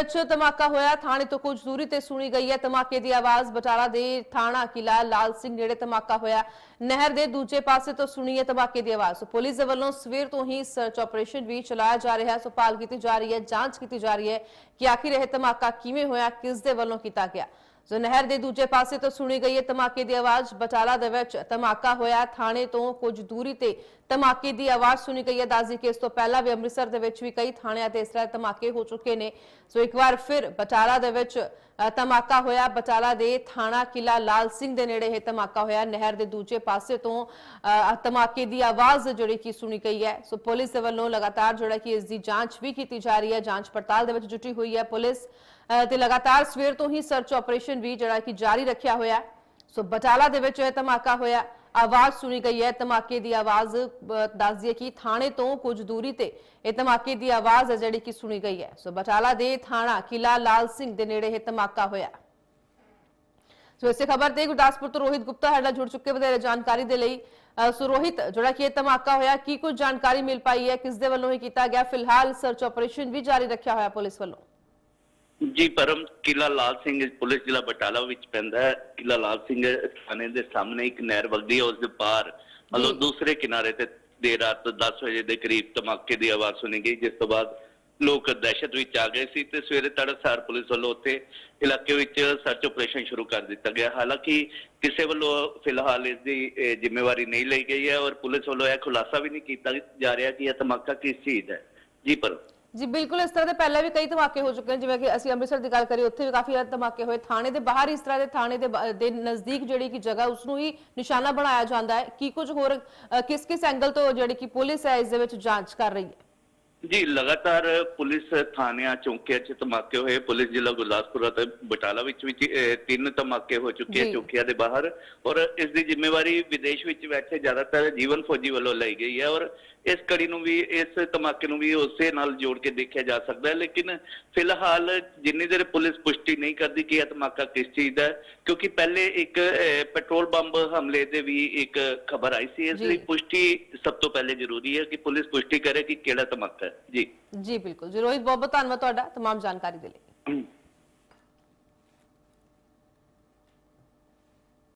ਵਿੱਚ ਧਮਾਕਾ ਹੋਇਆ। ਥਾਣੇ ਤੋਂ ਕੁਝ ਦੂਰੀ ਤੇ ਸੁਣੀ ਗਈ ਹੈ। ਧਮਾਕੇ ਦੀ ਆਵਾਜ਼ ਬਟਾਲਾ ਦੇ ਥਾਣਾ ਕਿਲਾ ਲਾਲ ਸਿੰਘ ਨੇੜੇ ਧਮਾਕਾ ਹੋਇਆ। ਨਹਿਰ ਦੇ ਦੂਜੇ ਪਾਸੇ ਤੋਂ ਸੁਣੀ ਹੈ ਧਮਾਕੇ ਦੀ ਆਵਾਜ਼। ਸੋ ਪੁਲਿਸ ਦੇ ਵੱਲੋਂ ਸਵੇਰ ਤੋਂ ਹੀ ਸਰਚ ਆਪਰੇਸ਼ਨ ਵੀ ਚਲਾਇਆ ਜਾ ਰਿਹਾ ਹੈ। ਸੋ ਭਾਲ ਕੀਤੀ ਜਾ ਰਹੀ ਹੈ, ਜਾਂਚ ਕੀਤੀ ਜਾ ਰਹੀ ਹੈ ਕਿ ਆਖਿਰ ਇਹ ਧਮਾਕਾ ਕਿਵੇਂ ਹੋਇਆ, ਕਿਸ ਦੇ ਵੱਲੋਂ ਕੀਤਾ ਗਿਆ। ਸੋ ਨਹਿਰ ਦੇ ਦੂਜੇ ਪਾਸੇ ਤੋਂ ਸੁਣੀ ਗਈ ਹੈ ਧਮਾਕੇ ਦੀ ਆਵਾਜ਼ ਬਟਾਲਾ ਦੇ ਵਿੱਚ ਧਮਾਕਾ ਹੋਇਆ ਥਾਣੇ ਤੋਂ ਕੁਝ ਦੂਰੀ ਤੇ ਧਮਾਕੇ ਦੀ ਆਵਾਜ਼ ਸੁਣੀ ਗਈ ਹੈ। ਦੱਸਦੀ ਕਿ ਇਸ ਤੋਂ ਪਹਿਲਾਂ ਵੀ ਅੰਮ੍ਰਿਤਸਰ ਦੇ ਵਿੱਚ ਵੀ ਕਈ ਥਾਣਿਆਂ ਤੇ ਇਸ ਤਰ੍ਹਾਂ ਧਮਾਕੇ ਹੋ ਚੁੱਕੇ ਨੇ। ਸੋ ਇੱਕ ਵਾਰ ਫਿਰ ਬਟਾਲਾ ਦੇ ਵਿੱਚ ਧਮਾਕਾ ਹੋਇਆ। ਬਟਾਲਾ ਦੇ ਥਾਣਾ ਕਿਲਾ ਲਾਲ ਸਿੰਘ ਦੇ ਨੇੜੇ ਇਹ ਧਮਾਕਾ ਹੋਇਆ। ਨਹਿਰ ਦੇ ਦੂਜੇ ਪਾਸੇ ਤੋਂ ਅ, ਧਮਾਕੇ ਦੀ ਆਵਾਜ਼ ਜਿਹੜੀ ਕਿ ਸੁਣੀ ਗਈ ਹੈ। ਸੋ ਪੁਲਿਸ ਦੇ ਵੱਲੋਂ ਲਗਾਤਾਰ ਜਿਹੜਾ ਕਿ ਇਸ ਦੀ ਜਾਂਚ ਵੀ ਕੀਤੀ ਜਾ ਰਹੀ ਹੈ। ਜਾਂਚ ਪੜਤਾਲ ਦੇ ਵਿੱਚ ਜੁਟੀ ਹੋਈ ਹੈ ਪੁਲਿਸ ਅ, ਤੇ ਲਗਾਤਾਰ ਸਵੇਰ ਤੋਂ ਹੀ ਸਰਚ ਆਪਰੇਸ਼ਨ ਵੀ ਜਿਹੜਾ ਕਿ ਜਾਰੀ ਰੱਖਿਆ ਹੋਇਆ ਸੋ ਬਟਾਲਾ ਦੇ ਵਿੱਚ ਇਹ ਧਮਾਕਾ ਹੋਇਆ। ਆਵਾਜ਼ ਸੁਣੀ ਗਈ ਹੈ। ਧਮਾਕੇ ਦੀ ਆਵਾਜ਼ ਅ, ਦੱਸ ਕਿ ਥਾਣੇ ਤੋਂ ਕੁਝ ਦੂਰੀ ਤੇ ਇਹ ਧਮਾਕੇ ਦੀ ਆਵਾਜ਼ ਹੈ ਜਿਹੜੀ ਕਿ ਸੁਣੀ ਗਈ ਹੈ। ਸੋ ਬਟਾਲਾ ਦੇ ਥਾਣਾ ਕਿਲਾ ਲਾਲ ਸਿੰਘ ਦੇ ਨੇੜੇ ਇਹ ਧਮਾਕਾ ਹੋਇਆ। ਸੋ ਇਸੇ ਖਬਰ ਤੇ ਗੁਰਦਾਸਪੁਰ ਤੋਂ ਰੋਹਿਤ ਗੁਪਤਾ ਸਾਡੇ ਨਾਲ ਜੁੜ ਚੁੱਕੇ ਵਧੇਰੇ ਜਾਣਕਾਰੀ ਦੇ ਲਈ। ਅ, ਸੋ ਰੋਹਿਤ ਜਿਹੜਾ ਕਿ ਇਹ ਧਮਾਕਾ ਹੋਇਆ ਕੀ ਕੁਝ ਜਾਣਕਾਰੀ ਮਿਲ ਪਾਈ ਹੈ? ਕਿਸ ਦੇ ਵੱਲੋਂ ਇਹ ਕੀਤਾ ਗਿਆ? ਫਿਲਹਾਲ ਸਰਚ ਆਪਰੇਸ਼ਨ ਵੀ ਜਾਰੀ ਰੱਖਿਆ ਹੋਇਆ ਪੁਲਿਸ ਵੱਲੋਂ। ਜੀ ਪਰਮ ਕਿਲਾ ਲਾਲ ਸਿੰਘ ਪੁਲਿਸ ਜ਼ਿਲ੍ਹਾ ਬਟਾਲਾ ਵਿੱਚ ਪੈਂਦਾ ਹੈ। ਕਿਲਾ ਲਾਲ ਸਿੰਘ ਥਾਣੇ ਦੇ ਸਾਹਮਣੇ ਇੱਕ ਨਹਿਰ ਵਗਦੀ ਹੈ ਉਸ ਦੇ ਪਾਰ ਮਤਲਬ ਦੂਸਰੇ ਕਿਨਾਰੇ ਤੇ ਦੇਰ ਰਾਤ 10 ਵਜੇ ਦੇ ਕਰੀਬ ਧਮਾਕੇ ਦੀ ਆਵਾਜ਼ ਸੁਣੀ ਗਈ ਜਿਸ ਤੋਂ ਬਾਅਦ ਲੋਕ ਦਹਿਸ਼ਤ ਵਿੱਚ ਆ ਗਏ ਸੀ ਤੇ ਸਵੇਰੇ ਤੜਕਸਾਰ ਪੁਲਿਸ ਵੱਲੋਂ ਉੱਥੇ ਇਲਾਕੇ ਵਿੱਚ ਸਰਚ ਆਪਰੇਸ਼ਨ ਸ਼ੁਰੂ ਕਰ ਦਿੱਤਾ ਗਿਆ। ਹਾਲਾਂਕਿ ਕਿਸੇ ਵੱਲੋਂ ਫਿਲਹਾਲ ਇਸ ਦੀ ਜ਼ਿੰਮੇਵਾਰੀ ਨਹੀਂ ਲਈ ਗਈ ਹੈ ਔਰ ਪੁਲਿਸ ਵੱਲੋਂ ਇਹ ਖੁਲਾਸਾ ਵੀ ਨਹੀਂ ਕੀਤਾ ਜਾ ਰਿਹਾ ਕਿ ਇਹ ਧਮਾਕਾ ਕਿਸ ਚੀਜ਼ ਦਾ ਹੈ। ਜੀ ਪਰਮ ਜੀ, ਬਿਲਕੁਲ ਇਸ ਤਰ੍ਹਾਂ ਦੇ ਪਹਿਲਾਂ ਵੀ ਕਈ ਧਮਾਕੇ ਹੋ ਚੁੱਕੇ ਨੇ, ਜਿਵੇਂ ਕਿ ਅਸੀਂ ਅੰਮ੍ਰਿਤਸਰ ਦੀ ਗੱਲ ਕਰੀ ਉੱਥੇ ਵੀ ਕਾਫੀ ਜ਼ਿਆਦਾ ਧਮਾਕੇ ਹੋਏ। ਥਾਣੇ ਦੇ ਬਾਹਰ ਇਸ ਤਰ੍ਹਾਂ ਦੇ ਥਾਣੇ ਦੇ ਬ- ਦੇ ਨਜ਼ਦੀਕ ਜਿਹੜੀ ਕਿ ਜਗ੍ਹਾ ਉਸ ਨੂੰ ਹੀ ਨਿਸ਼ਾਨਾ ਬਣਾਇਆ ਜਾਂਦਾ ਹੈ। ਕੀ ਕੁਝ ਹੋਰ ਕਿਸ ਕਿਸ ਐਂਗਲ ਤੋਂ ਜਿਹੜੀ ਕਿ ਪੁਲਿਸ ਹੈ, ਇਸ ਦੇ ਵਿੱਚ ਜਾਂਚ ਕਰ ਰਹੀ ਹੈ? ਜੀ ਲਗਾਤਾਰ ਪੁਲਿਸ ਥਾਣਿਆਂ ਚੌਂਕਿਆਂ 'ਚ ਧਮਾਕੇ ਹੋਏ। ਪੁਲਿਸ ਜ਼ਿਲ੍ਹਾ ਗੁਰਦਾਸਪੁਰ ਅਤੇ ਬਟਾਲਾ ਵਿੱਚ ਅਹ, ਤਿੰਨ ਧਮਾਕੇ ਹੋ ਚੁੱਕੇ ਜੀ। ਚੌਂਕਿਆਂ ਦੇ ਬਾਹਰ। ਔਰ ਇਸ ਦੀ ਜ਼ਿੰਮੇਵਾਰੀ ਵਿਦੇਸ਼ ਵਿੱਚ ਬੈਠੇ ਜ਼ਿਆਦਾਤਰ ਜੀਵਨ ਫੌਜੀ ਵੱਲੋਂ ਲਈ ਗਈ ਹੈ। ਔਰ ਇਸ ਕੜੀ ਨੂੰ ਵੀ ਇਸ ਧਮਾਕੇ ਨੂੰ ਵੀ ਉਸੇ ਨਾਲ ਜੋੜ ਕੇ ਦੇਖਿਆ ਜਾ ਸਕਦਾ ਹੈ। ਲੇਕਿਨ ਫਿਲਹਾਲ ਜਿੰਨੀ ਦੇਰ ਪੁਲਿਸ ਪੁਸ਼ਟੀ ਨਹੀਂ ਕਰਦੀ ਕਿ ਇਹ ਧਮਾਕਾ ਕਿਸ ਚੀਜ਼ ਦਾ ਹੈ ਕਿਉਂਕਿ ਪਹਿਲੇ ਇੱਕ ਅਹ, ਪੈਟਰੋਲ ਬੰਬ ਹਮਲੇ ਦੇ ਵੀ ਇੱਕ ਖਬਰ ਆਈ ਸੀ। ਇਸ ਜੀ। ਲਈ ਪੁਸ਼ਟੀ ਸਭ ਤੋਂ ਪਹਿਲੇ ਜ਼ਰੂਰੀ ਹੈ ਕਿ ਪੁਲਿਸ ਪੁਸ਼ਟੀ ਕਰੇ ਕਿ ਕਿਹੜਾ ਧਮਾਕਾ ਹੈ। ਜੀ ਜੀ ਬਿਲਕੁਲ ਜੀ ਰੋਹਿਤ ਬਹੁਤ ਬਹੁਤ ਧੰਨਵਾਦ ਤੁਹਾਡਾ तमाम ਜਾਣਕਾਰੀ ਦੇ ਲਈ